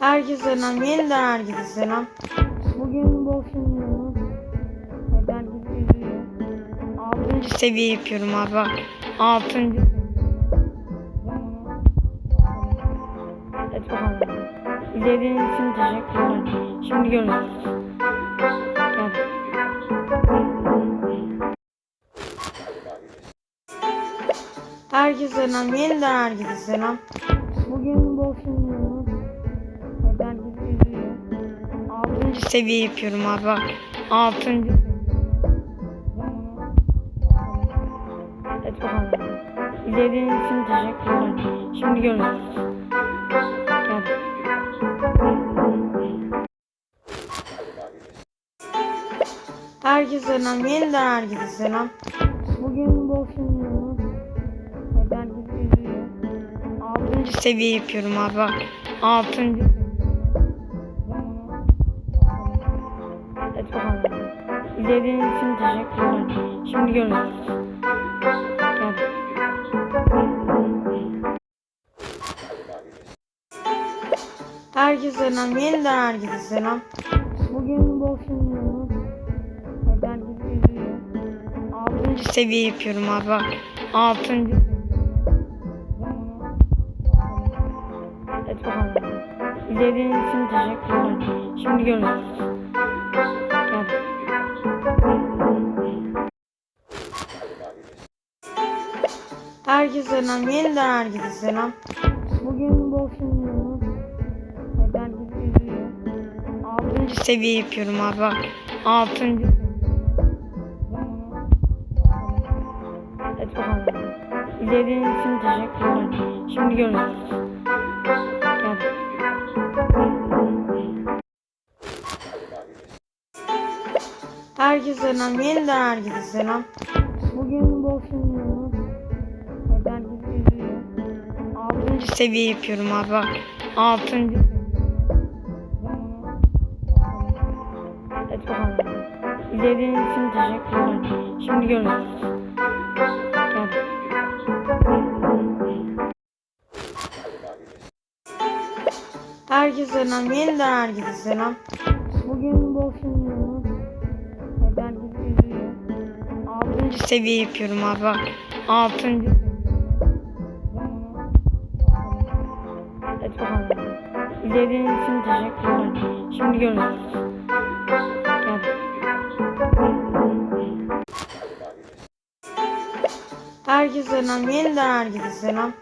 Herkese selam, yeniden herkese selam. Bugün bu filmini ben üzülüyor. Altıncı seviye yapıyorum abi bak. Altıncı. Evet bakalım. İzlediğiniz için teşekkürler. Şimdi görüşürüz. Gel. Herkese selam, yeniden herkese selam. Bugün bu 6. seviye yapıyorum abi bak. 6. Evet bu kadar. İzlediğiniz için teşekkürler. Şimdi görüşürüz. Herkese selam. Yeniden herkese selam. Bugün boşluğunu ben üzülüyor. 6. seviye yapıyorum abi bak. 6. İzlediğiniz için teşekkürler. Şimdi görüşürüz. Herkese selam, yeniden herkese selam. Bugün bu filmini ben üzülüyor. Altıncı seviye yapıyorum abi bak. Altıncı. Evet bakalım. İzlediğiniz için teşekkürler. Şimdi görüşürüz. Herkese selam, yeniden herkese selam. Bugün bu filmini ben üzülüyor. Altıncı seviye yapıyorum abi bak. Altıncı. Evet bakalım. İzlediğiniz için teşekkürler. Şimdi görüşürüz. Herkese selam, yeniden herkese selam. Bugün bu filmini ben altıncı seviye yapıyorum abi bak. Altıncı Evet bakalım. İzlediğiniz için teşekkür ederim. Şimdi görüşürüz. Gel. Herkese selam. Yeniden herkese selam. Bugün boşluğunu ben 6. seviye yapıyorum abi bak. 6. İzlediğiniz için teşekkürler. Şimdi görüşürüz. Gel. Herkese selam, yeniden herkese selam.